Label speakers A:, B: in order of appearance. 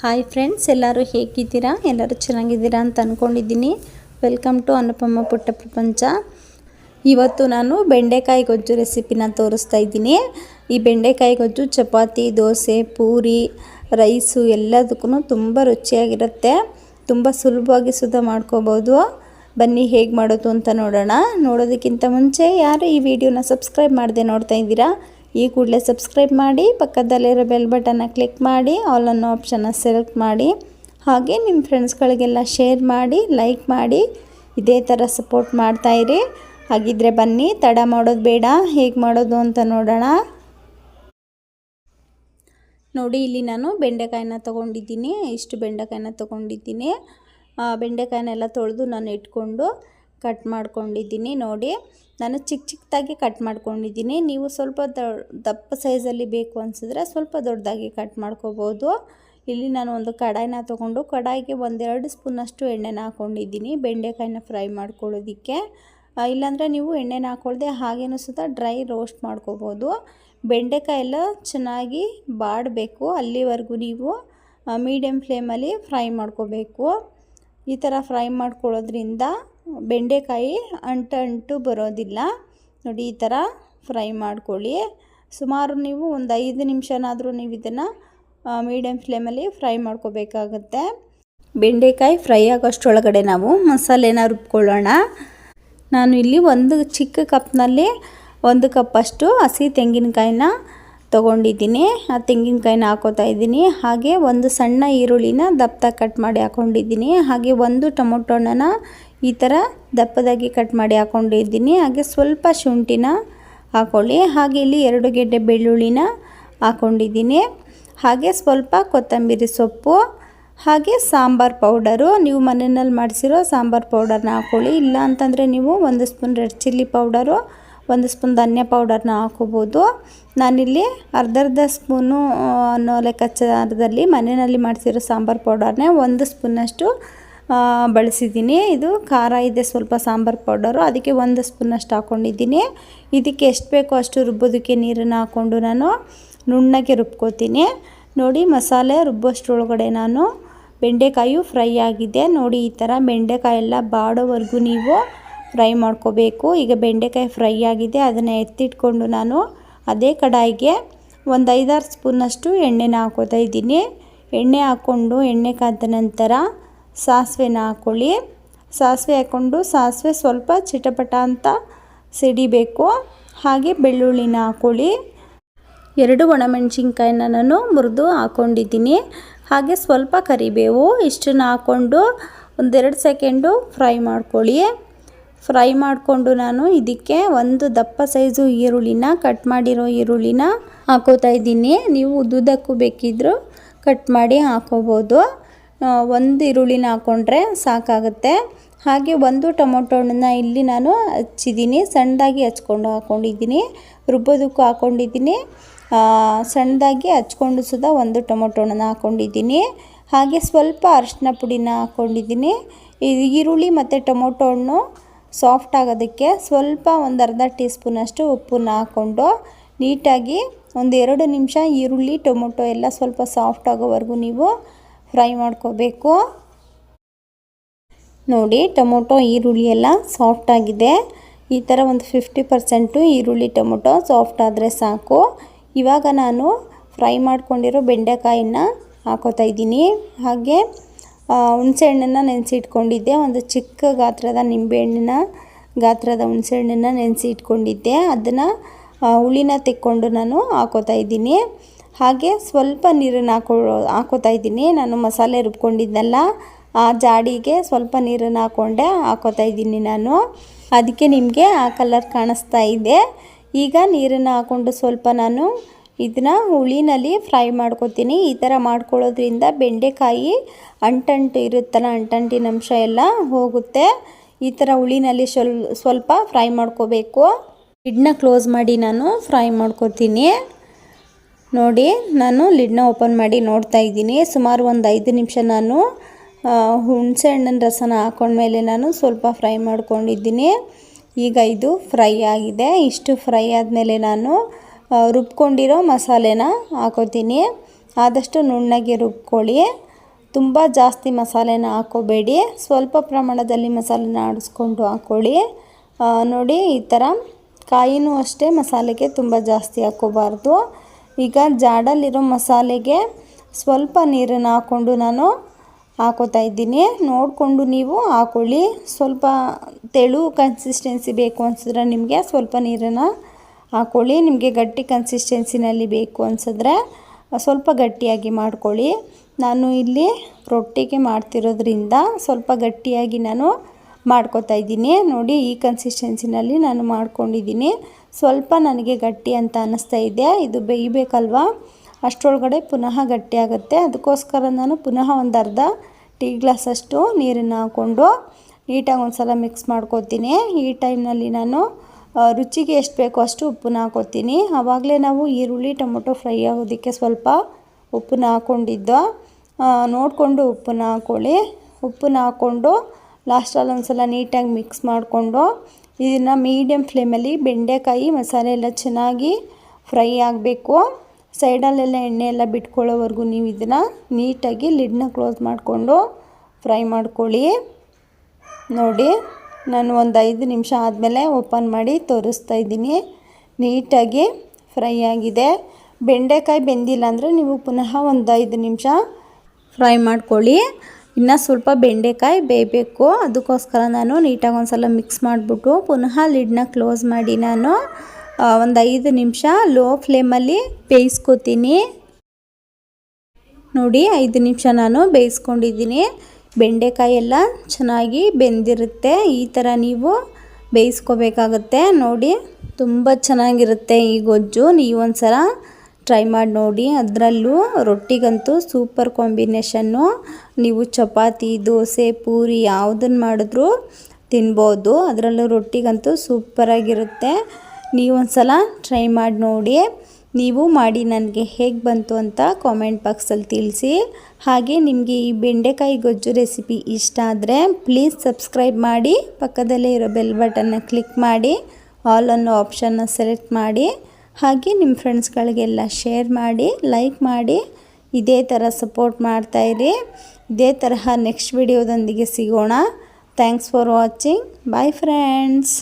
A: Hi friends ಎಲ್ಲರೂ ಹೇಗಿದ್ದೀರಾ? ಎಲ್ಲರೂ ಚೆನ್ನಾಗಿದ್ದೀರಾ ಅಂತ ಅಂದ್ಕೊಂಡಿದ್ದೀನಿ ವೆಲ್ಕಮ್ ಟು ಅನುಪಮ ಪುಟ್ಟ ಪ್ರಪಂಚ ಇವತ್ತು ನಾನು ಬೆಂಡೆಕಾಯಿ ಗೊಜ್ಜು ರೆಸಿಪಿನ ತೋರಿಸ್ತಾ ಇದ್ದೀನಿ. ಈ ಬೆಂಡೆಕಾಯಿ ಗೊಜ್ಜು, ಚಪಾತಿ, ದೋಸೆ, ಪೂರಿ, ರೈಸು ಎಲ್ಲದಕ್ಕೂ ತುಂಬ ರುಚಿಯಾಗಿರುತ್ತೆ. ತುಂಬ ಸುಲಭವಾಗಿ ಸುಧಾ ಮಾಡ್ಕೋಬೋದು. ಬನ್ನಿ ಹೇಗೆ ಮಾಡೋದು ಅಂತ ನೋಡೋಣ. ನೋಡೋದಕ್ಕಿಂತ ಮುಂಚೆ ಯಾರು ಈ ವಿಡಿಯೋನ ಸಬ್ಸ್ಕ್ರೈಬ್ ಮಾಡದೆ ನೋಡ್ತಾ ಇದ್ದೀರಾ? ಈ ಕೂಡಲೇ ಸಬ್ಸ್ಕ್ರೈಬ್ ಮಾಡಿ, ಪಕ್ಕದಲ್ಲಿರೋ ಬೆಲ್ ಬಟನ್ನ ಕ್ಲಿಕ್ ಮಾಡಿ, ಆಲ್ ಅನ್ನೋ ಆಪ್ಷನ್ನ ಸೆಲೆಕ್ಟ್ ಮಾಡಿ. ಹಾಗೆ ನಿಮ್ಮ ಫ್ರೆಂಡ್ಸ್ಗಳಿಗೆಲ್ಲ ಶೇರ್ ಮಾಡಿ, ಲೈಕ್ ಮಾಡಿ, ಇದೇ ಥರ ಸಪೋರ್ಟ್ ಮಾಡ್ತಾಯಿರಿ ಹಾಗಿದ್ರೆ ಬನ್ನಿ, ತಡ ಮಾಡೋದು ಬೇಡ, ಹೇಗೆ ಮಾಡೋದು ಅಂತ ನೋಡೋಣ. ನೋಡಿ, ಇಲ್ಲಿ ನಾನು ಬೆಂಡೆಕಾಯಿನ ತೊಗೊಂಡಿದ್ದೀನಿ, ಇಷ್ಟು ಬೆಂಡೆಕಾಯಿನ ತೊಗೊಂಡಿದ್ದೀನಿ. ಬೆಂಡೆಕಾಯನ್ನೆಲ್ಲ ತೊಳೆದು ನಾನು ಇಟ್ಕೊಂಡು ಕಟ್ ಮಾಡ್ಕೊಂಡಿದ್ದೀನಿ ನೋಡಿ. ನಾನು ಚಿಕ್ಕ ಚಿಕ್ಕದಾಗಿ ಕಟ್ ಮಾಡ್ಕೊಂಡಿದ್ದೀನಿ. ನೀವು ಸ್ವಲ್ಪ ದಪ್ಪ ಸೈಜಲ್ಲಿ ಬೇಕು ಅನಿಸಿದ್ರೆ ಸ್ವಲ್ಪ ದೊಡ್ಡದಾಗಿ ಕಟ್ ಮಾಡ್ಕೋಬೋದು. ಇಲ್ಲಿ ನಾನು ಒಂದು ಕಡಾಯಿನ ತೊಗೊಂಡು ಕಡಾಯಿಗೆ ಒಂದೆರಡು ಸ್ಪೂನಷ್ಟು ಎಣ್ಣೆನ ಹಾಕ್ಕೊಂಡಿದ್ದೀನಿ ಬೆಂಡೆಕಾಯಿನ ಫ್ರೈ ಮಾಡ್ಕೊಳ್ಳೋದಕ್ಕೆ. ಇಲ್ಲಾಂದರೆ ನೀವು ಎಣ್ಣೆನ ಹಾಕ್ಕೊಳ್ದೆ ಹಾಗೇನೂ ಸುತ್ತ ಡ್ರೈ ರೋಸ್ಟ್ ಮಾಡ್ಕೋಬೋದು. ಬೆಂಡೆಕಾಯಿ ಎಲ್ಲ ಚೆನ್ನಾಗಿ ಬಾಡಬೇಕು. ಅಲ್ಲಿವರೆಗೂ ನೀವು ಮೀಡಿಯಮ್ ಫ್ಲೇಮಲ್ಲಿ ಫ್ರೈ ಮಾಡ್ಕೋಬೇಕು. ಈ ಥರ ಫ್ರೈ ಮಾಡ್ಕೊಳ್ಳೋದ್ರಿಂದ ಬೆಂಡೆಕಾಯಿ ಅಂಟು ಬರೋದಿಲ್ಲ. ನೋಡಿ, ಈ ಥರ ಫ್ರೈ ಮಾಡ್ಕೊಳ್ಳಿ. ಸುಮಾರು ನೀವು ಒಂದು ಐದು ನಿಮಿಷನಾದರೂ ನೀವು ಇದನ್ನು ಮೀಡಿಯಮ್ ಫ್ಲೇಮಲ್ಲಿ ಫ್ರೈ ಮಾಡ್ಕೋಬೇಕಾಗತ್ತೆ. ಬೆಂಡೆಕಾಯಿ ಫ್ರೈ ಆಗೋಷ್ಟೊಳಗಡೆ ನಾವು ಮಸಾಲೆನ ರುಬ್ಕೊಳ್ಳೋಣ. ನಾನು ಇಲ್ಲಿ ಒಂದು ಚಿಕ್ಕ ಕಪ್ನಲ್ಲಿ ಒಂದು ಕಪ್ಪಷ್ಟು ಹಸಿ ತೆಂಗಿನಕಾಯಿನ ತೊಗೊಂಡಿದ್ದೀನಿ. ಆ ತೆಂಗಿನಕಾಯಿನ ಹಾಕೋತಾ ಇದ್ದೀನಿ. ಹಾಗೆ ಒಂದು ಸಣ್ಣ ಈರುಳ್ಳಿನ ದಪ್ಪ ಕಟ್ ಮಾಡಿ ಹಾಕ್ಕೊಂಡಿದ್ದೀನಿ ಹಾಗೆ ಒಂದು ಟೊಮೊಟೊನ ಈ ಥರ ದಪ್ಪದಾಗಿ ಕಟ್ ಮಾಡಿ ಹಾಕ್ಕೊಂಡಿದ್ದೀನಿ ಹಾಗೆ ಸ್ವಲ್ಪ ಶುಂಠಿನ ಹಾಕ್ಕೊಳ್ಳಿ ಹಾಗೆ ಇಲ್ಲಿ ಎರಡು ಗೆಡ್ಡೆ ಬೆಳ್ಳುಳ್ಳಿನ ಹಾಕ್ಕೊಂಡಿದ್ದೀನಿ ಹಾಗೆ ಸ್ವಲ್ಪ ಕೊತ್ತಂಬರಿ ಸೊಪ್ಪು, ಹಾಗೆ ಸಾಂಬಾರ್ ಪೌಡರು ನೀವು ಮನೆಯಲ್ಲಿ ಮಾಡಿಸಿರೋ ಸಾಂಬಾರ್ ಪೌಡರ್ನ ಹಾಕ್ಕೊಳ್ಳಿ ಇಲ್ಲ ಅಂತಂದರೆ ನೀವು ಒಂದು ಸ್ಪೂನ್ ರೆಡ್ ಚಿಲ್ಲಿ ಪೌಡರು ಒಂದು ಸ್ಪೂನ್ ಧನ್ಯ ಪೌಡರ್ನ ಹಾಕೋಬೋದು ನಾನಿಲ್ಲಿ ಅರ್ಧ ಅರ್ಧ ಸ್ಪೂನು ಅನ್ನೋ ಲೆಕ್ಕಾಚಾರದಲ್ಲಿ ಮನೆಯಲ್ಲಿ ಮಾಡಿಸಿರೋ ಸಾಂಬಾರು ಪೌಡರ್ನೇ ಒಂದು ಸ್ಪೂನಷ್ಟು ಬಳಸಿದ್ದೀನಿ. ಇದು ಖಾರ ಇದೆ, ಸ್ವಲ್ಪ ಸಾಂಬಾರು ಪೌಡರು. ಅದಕ್ಕೆ ಒಂದು ಸ್ಪೂನಷ್ಟು ಹಾಕ್ಕೊಂಡಿದ್ದೀನಿ ಇದಕ್ಕೆ ಎಷ್ಟು ಬೇಕೋ ಅಷ್ಟು ರುಬ್ಬೋದಕ್ಕೆ ನೀರನ್ನು ಹಾಕ್ಕೊಂಡು ನಾನು ನುಣ್ಣಗೆ ರುಬ್ಕೋತೀನಿ. ನೋಡಿ, ಮಸಾಲೆ ರುಬ್ಬೋಷ್ಟ್ರೊಳಗಡೆ ನಾನು ಬೆಂಡೆಕಾಯು ಫ್ರೈ ಆಗಿದೆ. ನೋಡಿ, ಈ ಥರ ಬೆಂಡೆಕಾಯಿ ಎಲ್ಲ ಬಾಡೋವರೆಗೂ ನೀವು ಫ್ರೈ ಮಾಡ್ಕೋಬೇಕು. ಈಗ ಬೆಂಡೆಕಾಯಿ ಫ್ರೈ ಆಗಿದೆ. ಅದನ್ನು ಎತ್ತಿಟ್ಕೊಂಡು ನಾನು ಅದೇ ಕಡಾಯಿಗೆ ಒಂದು ಐದಾರು ಸ್ಪೂನಷ್ಟು ಎಣ್ಣೆನ ಹಾಕೋತಾ ಇದ್ದೀನಿ. ಎಣ್ಣೆ ಹಾಕ್ಕೊಂಡು ಎಣ್ಣೆ ಕಾದ ನಂತರ ಸಾಸಿವೆನ ಹಾಕ್ಕೊಳ್ಳಿ ಸಾಸಿವೆ ಹಾಕ್ಕೊಂಡು ಸಾಸಿವೆ ಸ್ವಲ್ಪ ಚಿಟಪಟ ಅಂತ ಸಿಡಿಬೇಕು. ಹಾಗೆ ಬೆಳ್ಳುಳ್ಳಿನ ಹಾಕ್ಕೊಳ್ಳಿ ಎರಡು ಒಣಮೆಣಸಿನ್ಕಾಯಿನ ನಾನು ಮುರಿದು ಹಾಕ್ಕೊಂಡಿದ್ದೀನಿ ಹಾಗೆ ಸ್ವಲ್ಪ ಕರಿಬೇವು ಇಷ್ಟನ್ನು ಹಾಕ್ಕೊಂಡು ಒಂದೆರಡು ಸೆಕೆಂಡು ಫ್ರೈ ಮಾಡ್ಕೊಳ್ಳಿ. ಫ್ರೈ ಮಾಡಿಕೊಂಡು ನಾನು ಇದಕ್ಕೆ ಒಂದು ದಪ್ಪ ಸೈಜು ಈರುಳ್ಳಿನ ಕಟ್ ಮಾಡಿರೋ ಈರುಳ್ಳಿನ ಹಾಕೋತಾ ಇದ್ದೀನಿ. ನೀವು ಉದ್ದುದಕ್ಕೂ ಬೇಕಿದ್ದರೂ ಕಟ್ ಮಾಡಿ ಹಾಕೋಬೋದು. ಒಂದು ಈರುಳ್ಳಿನ ಹಾಕ್ಕೊಂಡ್ರೆ ಸಾಕಾಗುತ್ತೆ. ಹಾಗೆ ಒಂದು ಟೊಮೊಟೊ ಹಣ್ಣನ್ನು ಇಲ್ಲಿ ನಾನು ಹಚ್ಚಿದ್ದೀನಿ. ಸಣ್ಣದಾಗಿ ಹಚ್ಕೊಂಡು ಹಾಕ್ಕೊಂಡಿದ್ದೀನಿ ರುಬ್ಬೋದಕ್ಕೂ ಹಾಕ್ಕೊಂಡಿದ್ದೀನಿ ಸಣ್ಣದಾಗಿ ಹಚ್ಕೊಂಡು ಸುದ ಒಂದು ಟೊಮೊಟೊ ಹಣ್ಣನ್ನು ಹಾಕ್ಕೊಂಡಿದ್ದೀನಿ ಹಾಗೆ ಸ್ವಲ್ಪ ಅರಶಿನ ಪುಡಿನ ಹಾಕ್ಕೊಂಡಿದ್ದೀನಿ ಈರುಳ್ಳಿ ಮತ್ತು ಟೊಮೊಟೊ ಹಣ್ಣು ಸಾಫ್ಟ್ ಆಗೋದಕ್ಕೆ ಸ್ವಲ್ಪ ಒಂದು ಅರ್ಧ ಟೀ ಸ್ಪೂನಷ್ಟು ಉಪ್ಪನ್ನ ಹಾಕ್ಕೊಂಡು ನೀಟಾಗಿ ಒಂದು ಎರಡು ನಿಮಿಷ ಈರುಳ್ಳಿ, ಟೊಮೊಟೊ ಎಲ್ಲ ಸ್ವಲ್ಪ ಸಾಫ್ಟ್ ಆಗೋವರೆಗೂ ನೀವು ಫ್ರೈ ಮಾಡ್ಕೋಬೇಕು. ನೋಡಿ, ಟೊಮೊಟೊ, ಈರುಳ್ಳಿ ಎಲ್ಲ ಸಾಫ್ಟ್ ಆಗಿದೆ. ಈ ಥರ ಒಂದು ಫಿಫ್ಟಿ ಪರ್ಸೆಂಟು ಈರುಳ್ಳಿ, ಟೊಮೊಟೊ ಸಾಫ್ಟ್ ಆದರೆ ಸಾಕು. ಇವಾಗ ನಾನು ಫ್ರೈ ಮಾಡ್ಕೊಂಡಿರೋ ಬೆಂಡೆಕಾಯಿನ ಹಾಕೋತಾ ಇದ್ದೀನಿ. ಹಾಗೆ ಹುಣಸೆಹಣ್ಣನ್ನು ನೆನೆಸಿಟ್ಕೊಂಡಿದ್ದೆ. ಒಂದು ಚಿಕ್ಕ ಗಾತ್ರದ ನಿಂಬೆಹಣ್ಣಿನ ಗಾತ್ರದ ಹುಣಸೆಹಣ್ಣನ್ನು ನೆನೆಸಿ ಇಟ್ಕೊಂಡಿದ್ದೆ ಅದನ್ನು ಹುಳಿನ ತೆಕ್ಕೊಂಡು ನಾನು ಹಾಕೋತಾ ಇದ್ದೀನಿ. ಹಾಗೆ ಸ್ವಲ್ಪ ನೀರನ್ನು ಹಾಕೋ ಹಾಕೋತಾ ಇದ್ದೀನಿ. ನಾನು ಮಸಾಲೆ ರುಬ್ಕೊಂಡಿದ್ದೆಲ್ಲ. ಆ ಜಾಡಿಗೆ ಸ್ವಲ್ಪ ನೀರನ್ನು ಹಾಕ್ಕೊಂಡೆ ಹಾಕೋತಾ ಇದ್ದೀನಿ ನಾನು. ಅದಕ್ಕೆ ನಿಮಗೆ ಆ ಕಲರ್ ಕಾಣಿಸ್ತಾ ಇದೆ. ಈಗ ನೀರನ್ನು ಹಾಕ್ಕೊಂಡು ಸ್ವಲ್ಪ ನಾನು ಇದನ್ನ ಹುಳಿನಲ್ಲಿ ಫ್ರೈ ಮಾಡ್ಕೊತೀನಿ. ಈ ಥರ ಮಾಡ್ಕೊಳ್ಳೋದ್ರಿಂದ ಬೆಂಡೆಕಾಯಿ ಅಂಟಂಟು ಇರುತ್ತಲ್ಲ, ಅಂಟಂಟಿನ ಅಂಶ ಎಲ್ಲ ಹೋಗುತ್ತೆ. ಈ ಥರ ಹುಳಿನಲ್ಲಿ ಸ್ವಲ್ ಸ್ವಲ್ಪ ಫ್ರೈ ಮಾಡ್ಕೋಬೇಕು. ಇಡ್ನ ಕ್ಲೋಸ್ ಮಾಡಿ ನಾನು ಫ್ರೈ ಮಾಡ್ಕೊತೀನಿ. ನೋಡಿ, ನಾನು ಲಿಡ್ನ ಓಪನ್ ಮಾಡಿ ನೋಡ್ತಾ ಇದ್ದೀನಿ. ಸುಮಾರು ಒಂದು ಐದು ನಿಮಿಷ ನಾನು ಹುಣಸೆ ಹಣ್ಣಿನ ರಸನ ಹಾಕೊಂಡ್ಮೇಲೆ ನಾನು ಸ್ವಲ್ಪ ಫ್ರೈ ಮಾಡ್ಕೊಂಡಿದ್ದೀನಿ. ಈಗ ಇದು ಫ್ರೈ ಆಗಿದೆ. ಇಷ್ಟು ಫ್ರೈ ಆದಮೇಲೆ ನಾನು ರುಬ್ಕೊಂಡಿರೋ ಮಸಾಲೆನ ಹಾಕೋತೀನಿ. ಆದಷ್ಟು ನುಣ್ಣಗೆ ರುಬ್ಕೊಳ್ಳಿ. ತುಂಬ ಜಾಸ್ತಿ ಮಸಾಲೆನ ಹಾಕೋಬೇಡಿ. ಸ್ವಲ್ಪ ಪ್ರಮಾಣದಲ್ಲಿ ಮಸಾಲೆನ ಆಡಿಸ್ಕೊಂಡು ಹಾಕ್ಕೊಳ್ಳಿ ನೋಡಿ, ಈ ಥರ ಕಾಯಿನೂ ಅಷ್ಟೇ ಮಸಾಲೆಗೆ ತುಂಬ ಜಾಸ್ತಿ ಹಾಕ್ಕೋಬಾರ್ದು. ಈಗ ಜಾಡಲ್ಲಿರೋ ಮಸಾಲೆಗೆ ಸ್ವಲ್ಪ ನೀರನ್ನು ಹಾಕ್ಕೊಂಡು ನಾನು ಹಾಕೋತಾ ಇದ್ದೀನಿ. ನೋಡಿಕೊಂಡು ನೀವು ಹಾಕೊಳ್ಳಿ. ಸ್ವಲ್ಪ ತೆಳು ಕನ್ಸಿಸ್ಟೆನ್ಸಿ ಬೇಕು ಅನಿಸಿದ್ರೆ ನಿಮಗೆ ಸ್ವಲ್ಪ ನೀರನ್ನು ಹಾಕ್ಕೊಳ್ಳಿ ನಿಮಗೆ ಗಟ್ಟಿ ಕನ್ಸಿಸ್ಟೆನ್ಸಿನಲ್ಲಿ ಬೇಕು ಅನಿಸಿದ್ರೆ ಸ್ವಲ್ಪ ಗಟ್ಟಿಯಾಗಿ ಮಾಡ್ಕೊಳ್ಳಿ. ನಾನು ಇಲ್ಲಿ ರೊಟ್ಟಿಗೆ ಮಾಡ್ತಿರೋದ್ರಿಂದ ಸ್ವಲ್ಪ ಗಟ್ಟಿಯಾಗಿ ನಾನು ಮಾಡ್ಕೊತಾ ಇದ್ದೀನಿ. ನೋಡಿ, ಈ ಕನ್ಸಿಸ್ಟೆನ್ಸಿನಲ್ಲಿ ನಾನು ಮಾಡ್ಕೊಂಡಿದ್ದೀನಿ. ಸ್ವಲ್ಪ ನನಗೆ ಗಟ್ಟಿ ಅಂತ ಅನ್ನಿಸ್ತಾ ಇದೆ. ಇದು ಬೇಯಬೇಕಲ್ವಾ? ಅಷ್ಟರೊಳಗಡೆ ಪುನಃ ಗಟ್ಟಿ ಆಗುತ್ತೆ. ಅದಕ್ಕೋಸ್ಕರ ನಾನು ಪುನಃ ಒಂದು ಅರ್ಧ ಟೀ ಗ್ಲಾಸಷ್ಟು ನೀರನ್ನು ಹಾಕ್ಕೊಂಡು ನೀಟಾಗಿ ಒಂದು ಸಲ ಮಿಕ್ಸ್ ಮಾಡ್ಕೋತೀನಿ. ಈ ಟೈಮ್ನಲ್ಲಿ ನಾನು ರುಚಿಗೆ ಎಷ್ಟು ಬೇಕೋ ಅಷ್ಟು ಉಪ್ಪನ್ನ ಹಾಕೋತೀನಿ ಆವಾಗಲೇ ನಾವು ಈರುಳ್ಳಿ, ಟೊಮೊಟೊ ಫ್ರೈ ಆಗೋದಕ್ಕೆ ಸ್ವಲ್ಪ ಉಪ್ಪನ್ನ ಹಾಕ್ಕೊಂಡಿದ್ದು. ನೋಡಿಕೊಂಡು ಉಪ್ಪನ್ನ ಹಾಕ್ಕೊಳ್ಳಿ ಉಪ್ಪನ್ನ ಹಾಕ್ಕೊಂಡು ಲಾಸ್ಟಲ್ಲಿ ಒಂದು ಸಲ ನೀಟಾಗಿ ಮಿಕ್ಸ್ ಮಾಡಿಕೊಂಡು ಇದನ್ನು ಮೀಡಿಯಮ್ ಫ್ಲೇಮಲ್ಲಿ ಬೆಂಡೆಕಾಯಿ ಮಸಾಲೆ ಎಲ್ಲ ಚೆನ್ನಾಗಿ ಫ್ರೈ ಆಗಬೇಕು. ಸೈಡಲ್ಲೆಲ್ಲ ಎಣ್ಣೆ ಎಲ್ಲ ಬಿಟ್ಕೊಳ್ಳೋವರೆಗೂ ನೀವು ಇದನ್ನು ನೀಟಾಗಿ ಲಿಡ್ನ ಕ್ಲೋಸ್ ಮಾಡಿಕೊಂಡು ಫ್ರೈ ಮಾಡ್ಕೊಳ್ಳಿ. ನೋಡಿ, ನಾನು ಒಂದು ಐದು ನಿಮಿಷ ಆದಮೇಲೆ ಓಪನ್ ಮಾಡಿ ತೋರಿಸ್ತಾ ಇದ್ದೀನಿ. ನೀಟಾಗಿ ಫ್ರೈ ಆಗಿದೆ. ಬೆಂಡೆಕಾಯಿ ಬೆಂದಿಲ್ಲ ಅಂದರೆ ನೀವು ಪುನಃ ಒಂದು ಐದು ನಿಮಿಷ ಫ್ರೈ ಮಾಡ್ಕೊಳ್ಳಿ. ಇನ್ನು ಸ್ವಲ್ಪ ಬೆಂಡೆಕಾಯಿ ಬೇಯಬೇಕು. ಅದಕ್ಕೋಸ್ಕರ ನಾನು ನೀಟಾಗಿ ಒಂದು ಸಲ ಮಿಕ್ಸ್ ಮಾಡಿಬಿಟ್ಟು ಪುನಃ ಲಿಡ್ನ ಕ್ಲೋಸ್ ಮಾಡಿ ನಾನು ಒಂದು ಐದು ನಿಮಿಷ ಲೋ ಫ್ಲೇಮಲ್ಲಿ ಬೇಯಿಸ್ಕೊತೀನಿ. ನೋಡಿ, ಐದು ನಿಮಿಷ ನಾನು ಬೇಯಿಸ್ಕೊಂಡಿದ್ದೀನಿ. ಬೆಂಡೆಕಾಯಿ ಎಲ್ಲ ಚೆನ್ನಾಗಿ ಬೆಂದಿರುತ್ತೆ. ಈ ಥರ ನೀವು ಬೇಯಿಸ್ಕೋಬೇಕಾಗತ್ತೆ. ನೋಡಿ, ತುಂಬ ಚೆನ್ನಾಗಿರುತ್ತೆ ಈ ಗೊಜ್ಜು. ನೀವೊಂದು ಒಂದ್ಸಲ ಟ್ರೈ ಮಾಡಿ ನೋಡಿ. ಅದರಲ್ಲೂ ರೊಟ್ಟಿಗಂತೂ ಸೂಪರ್ ಕಾಂಬಿನೇಷನ್ನು ನೀವು ಚಪಾತಿ, ದೋಸೆ, ಪೂರಿ ಯಾವುದನ್ನು ಮಾಡಿದ್ರೂ ತಿನ್ಬೋದು. ಅದರಲ್ಲೂ ರೊಟ್ಟಿಗಂತೂ ಸೂಪರಾಗಿರುತ್ತೆ ನೀವು ಒಂದ್ಸಲ ಟ್ರೈ ಮಾಡಿ ನೋಡಿ. ನೀವು ಮಾಡಿ ನನಗೆ ಹೇಗೆ ಬಂತು ಅಂತ ಕಾಮೆಂಟ್ ಬಾಕ್ಸಲ್ಲಿ ತಿಳಿಸಿ. ಹಾಗೆ ನಿಮಗೆ ಈ ಬೆಂಡೆಕಾಯಿ ಗೊಜ್ಜು ರೆಸಿಪಿ ಇಷ್ಟ ಆದರೆ ಪ್ಲೀಸ್ ಸಬ್ಸ್ಕ್ರೈಬ್ ಮಾಡಿ. ಪಕ್ಕದಲ್ಲೇ ಇರೋ ಬೆಲ್ ಬಟನ್ನ ಕ್ಲಿಕ್ ಮಾಡಿ. ಆಲ್ ಅನ್ನೋ ಆಪ್ಷನ್ನ ಸೆಲೆಕ್ಟ್ ಮಾಡಿ. ಹಾಗೆ ನಿಮ್ಮ ಫ್ರೆಂಡ್ಸ್ಗಳಿಗೆಲ್ಲ ಶೇರ್ ಮಾಡಿ, ಲೈಕ್ ಮಾಡಿ, ಇದೇ ಥರ ಸಪೋರ್ಟ್ ಮಾಡ್ತಾಯಿರಿ ಇದೇ ತರಹ ನೆಕ್ಸ್ಟ್ ವಿಡಿಯೋದೊಂದಿಗೆ ಸಿಗೋಣ. Thanks for watching. Bye friends